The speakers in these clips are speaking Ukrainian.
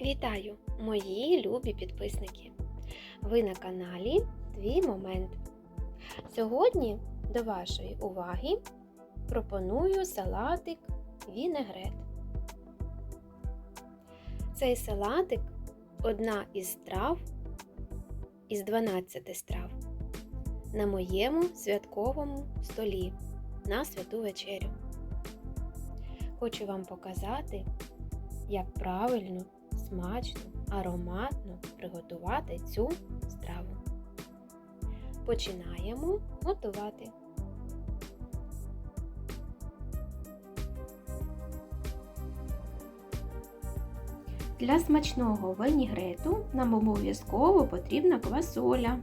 Вітаю, мої любі підписники! Ви на каналі Твій Момент. Сьогодні до вашої уваги пропоную салатик Вінегрет. Цей салатик одна із страв із 12 страв на моєму святковому столі на святу вечерю. Хочу вам показати, як правильно, смачно, ароматно приготувати цю страву. Починаємо готувати. Для смачного винігрету нам обов'язково потрібна квасоля.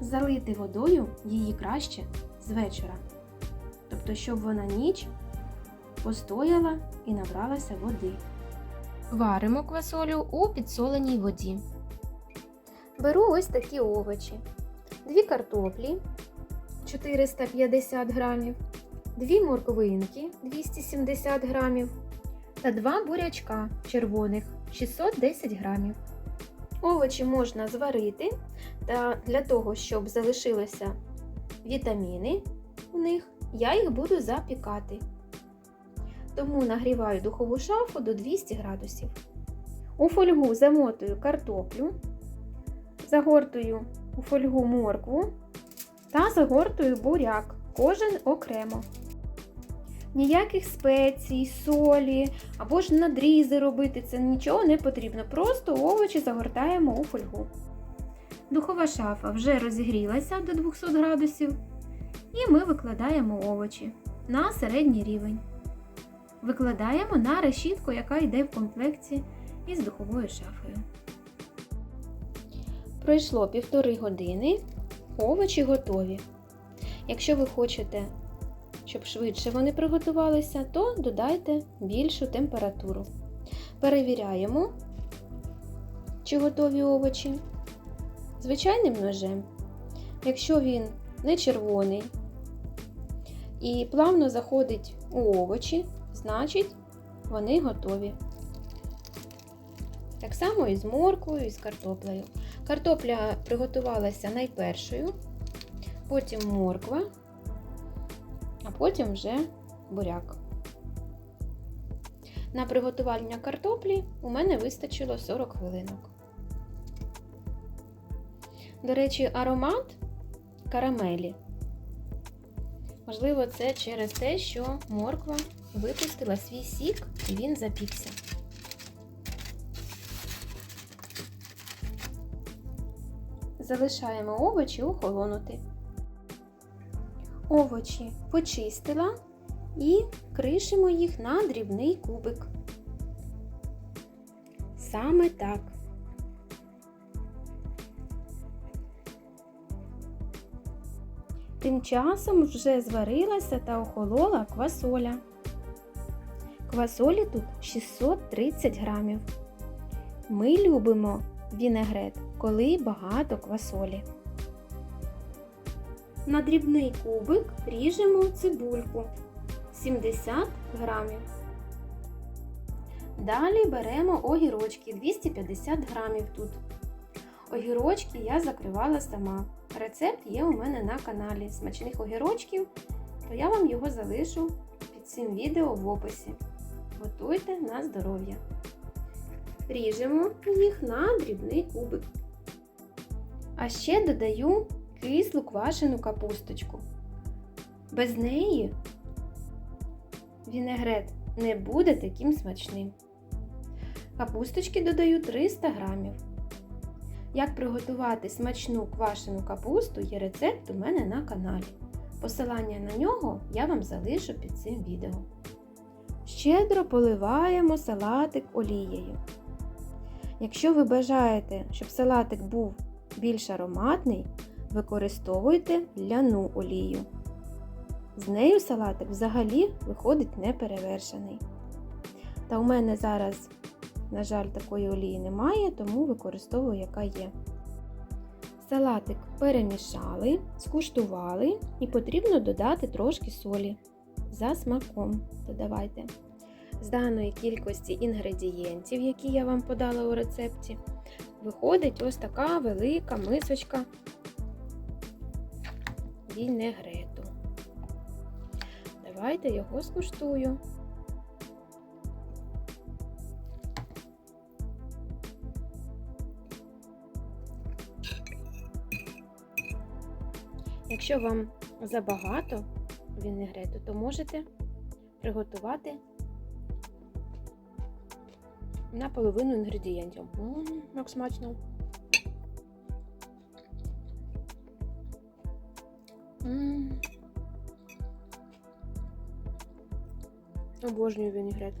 Залити водою її краще з вечора. Тобто, щоб вона ніч постояла і набралася води. Варимо квасолю у підсоленій воді. Беру ось такі овочі: дві картоплі 450 грамів, дві морквинки 270 грамів та два бурячка червоних 610 грамів. Овочі можна зварити, та для того, щоб залишилися вітаміни у них, я їх буду запікати. Тому нагріваю духову шафу до 200 градусів. У фольгу замотую картоплю, загортую у фольгу моркву та загортую буряк, кожен окремо. Ніяких спецій, солі або ж надрізи робити це нічого не потрібно. Просто овочі загортаємо у фольгу. Духова шафа вже розігрілася до 200 градусів, і ми викладаємо овочі на середній рівень. Викладаємо на решітку, яка йде в комплекті із духовою шафою. Пройшло півтори години, овочі готові. Якщо ви хочете, щоб швидше вони приготувалися, то додайте більшу температуру. Перевіряємо, чи готові овочі звичайним ножем. Якщо він не червоний і плавно заходить у овочі, значить вони готові. Так само і з морквою, і з картоплею. Картопля приготувалася найпершою, потім морква, а потім вже буряк. На приготування картоплі у мене вистачило 40 хвилинок. До речі, аромат карамелі. Можливо, це через те, що морква випустила свій сік і він запікся. Залишаємо овочі охолонути. Овочі почистила і кришимо їх на дрібний кубик. Саме так. Тим часом вже зварилася та охолола квасоля. Квасолі тут 630 грамів. Ми любимо вінегрет, коли багато квасолі. На дрібний кубик ріжемо цибульку 70 грамів. Далі беремо огірочки 250 грамів тут. Огірочки я закривала сама. Рецепт є у мене на каналі смачних огірочків, то я вам його залишу під цим відео в описі. Готуйте на здоров'я. Ріжемо їх на дрібний кубик. А ще додаю кислу квашену капусточку. Без неї вінегрет не буде таким смачним. Капусточки додаю 300 грамів. Як приготувати смачну квашену капусту є рецепт у мене на каналі. Посилання на нього я вам залишу під цим відео. Щедро поливаємо салатик олією. Якщо ви бажаєте, щоб салатик був більш ароматний, використовуйте ляну олію. З нею салатик взагалі виходить неперевершений. Та у мене зараз на жаль, такої олії немає, тому використовую, яка є. Салатик перемішали, скуштували і потрібно додати трошки солі за смаком. Додавайте. з даної кількості інгредієнтів, які я вам подала у рецепті, виходить ось така велика мисочка вінегрету. Давайте його скуштую. Якщо вам забагато вінегрету, то можете приготувати на половину інгредієнтів. Ммм, як смачно. Ммм. Обожнюю вінегрет.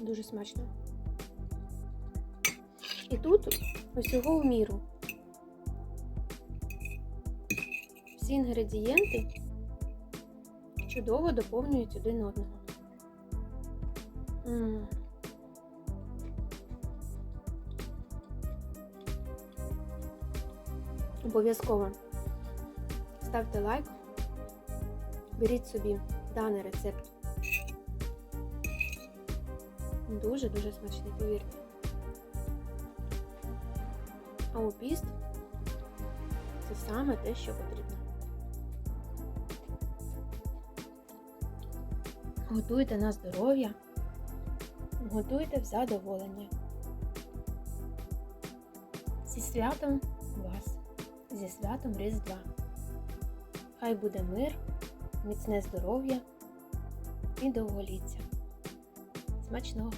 Дуже смачно. І тут усього в міру. Всі інгредієнти чудово доповнюють один одного. М. Обов'язково ставте лайк, беріть собі даний рецепт. Дуже-дуже смачний, повірте. А у піст це саме те, що потрібно. Готуйте на здоров'я, готуйте в задоволення. Зі святом вас, зі святом Різдва. Хай буде мир, міцне здоров'я і довголіття. Смачного!